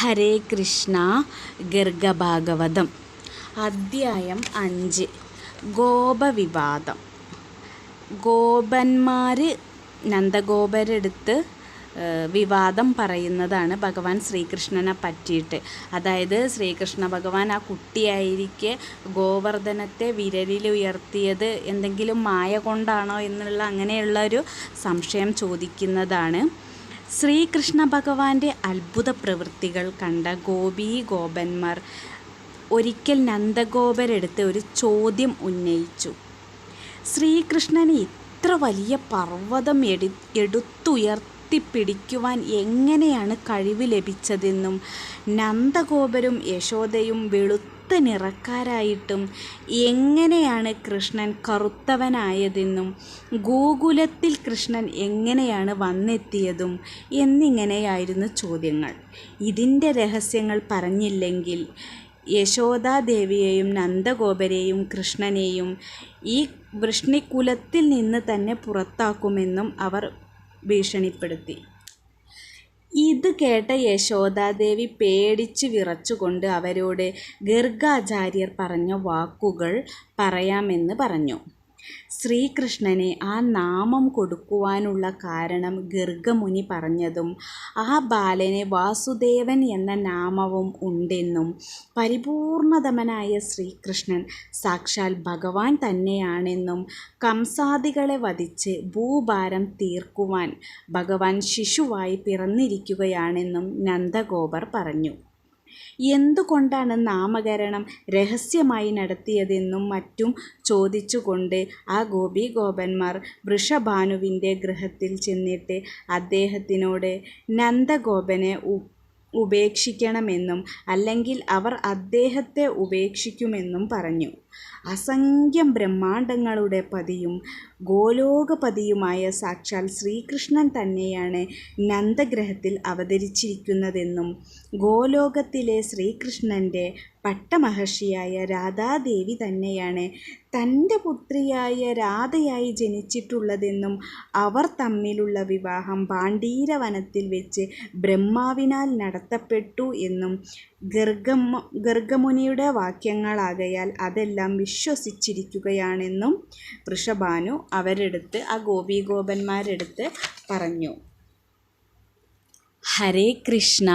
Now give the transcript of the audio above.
ഹരേ കൃഷ്ണ ഗർഗഭാഗവതം. അദ്ധ്യായം അഞ്ച്. ഗോപവിവാദം. ഗോപന്മാർ നന്ദഗോപരെടുത്ത് വിവാദം പറയുന്നതാണ് ഭഗവാൻ ശ്രീകൃഷ്ണനെ പറ്റിയിട്ട്. അതായത് ശ്രീകൃഷ്ണ ഭഗവാൻ ആ കുട്ടിയായിരിക്കെ ഗോവർദ്ധനത്തെ വിരലിൽ ഉയർത്തിയത് എന്തെങ്കിലും മായ കൊണ്ടാണോ എന്നുള്ള അങ്ങനെയുള്ള ഒരു സംശയം ചോദിക്കുന്നതാണ്. ശ്രീകൃഷ്ണ ഭഗവാന്റെ അത്ഭുത പ്രവൃത്തികൾ കണ്ട ഗോപീ ഗോപന്മാർ ഒരിക്കൽ നന്ദഗോപരെടുത്ത് ഒരു ചോദ്യം ഉന്നയിച്ചു. ശ്രീകൃഷ്ണന് ഇത്ര വലിയ പർവതം എടു എടുത്തുയർത്തിപ്പിടിക്കുവാൻ എങ്ങനെയാണ് കഴിവ് ലഭിച്ചതെന്നും നന്ദഗോപരും യശോദയും വെളുത്ത നിറക്കാരായിട്ടും എങ്ങനെയാണ് കൃഷ്ണൻ കറുത്തവനായതെന്നും ഗോകുലത്തിൽ കൃഷ്ണൻ എങ്ങനെയാണ് വന്നെത്തിയതും എന്നിങ്ങനെയായിരുന്നു ചോദ്യങ്ങൾ. ഇതിന്റെ രഹസ്യങ്ങൾ പറഞ്ഞില്ലെങ്കിൽ യശോദാദേവിയെയും നന്ദഗോപരെയും കൃഷ്ണനെയും ഈ വൃഷ്ണിക്കുലത്തിൽ നിന്ന് തന്നെ പുറത്താക്കുമെന്നും അവർ ഭീഷണിപ്പെടുത്തി. ഇത് കേട്ട യശോദാദേവി പേടിച്ച് വിറച്ചുകൊണ്ട് അവരോട് ഗർഗാചാര്യർ പറഞ്ഞ വാക്കുകൾ പറയാമെന്ന് പറഞ്ഞു. ശ്രീകൃഷ്ണനെ ആ നാമം കൊടുക്കുവാനുള്ള കാരണം ഗർഗമുനി പറഞ്ഞതും ആ ബാലന് വാസുദേവൻ എന്ന നാമവും ഉണ്ടെന്നും പരിപൂർണതമനായ ശ്രീകൃഷ്ണൻ സാക്ഷാൽ ഭഗവാൻ തന്നെയാണെന്നും കംസാദികളെ വധിച്ച് ഭൂഭാരം തീർക്കുവാൻ ഭഗവാൻ ശിശുവായി പിറന്നിരിക്കുകയാണെന്നും നന്ദഗോപർ പറഞ്ഞു. എന്തുകൊണ്ടാണ് നാമകരണം രഹസ്യമായി നടത്തിയതെന്നും മറ്റും ചോദിച്ചുകൊണ്ട് ആ ഗോപി ഗോപന്മാർ വൃഷഭാനുവിന്റെ ഗൃഹത്തിൽ ചെന്നിട്ട് അദ്ദേഹത്തിനോട് നന്ദഗോപനെ ഉപേക്ഷിക്കണമെന്നും അല്ലെങ്കിൽ അവർ അദ്ദേഹത്തെ ഉപേക്ഷിക്കുമെന്നും പറഞ്ഞു. അസംഖ്യം ബ്രഹ്മാണ്ടങ്ങളുടെ പതിയും ഗോലോകപതിയുമായ സാക്ഷാൽ ശ്രീകൃഷ്ണൻ തന്നെയാണ് നന്ദഗ്രഹത്തിൽ അവതരിച്ചിരിക്കുന്നതെന്നും ഗോലോകത്തിലെ ശ്രീകൃഷ്ണന്റെ പട്ടമഹർഷിയായ രാധാദേവി തന്നെയാണ് തന്റെ പുത്രിയായ രാധയായി ജനിച്ചിട്ടുള്ളതെന്നും അവർ തമ്മിലുള്ള വിവാഹം പാണ്ഡീരവനത്തിൽ വെച്ച് ബ്രഹ്മാവിനാൽ നടത്തപ്പെട്ടു എന്നും ഗർഗമ ഗർഗമുനിയുടെ വാക്യങ്ങളാകയാൽ അതെല്ലാം വിശ്വസിച്ചിരിക്കുകയാണെന്നും വൃഷഭാനു അവരെടുത്ത് ആ ഗോപീഗോപന്മാരെടുത്ത് പറഞ്ഞു. ഹരേ കൃഷ്ണ.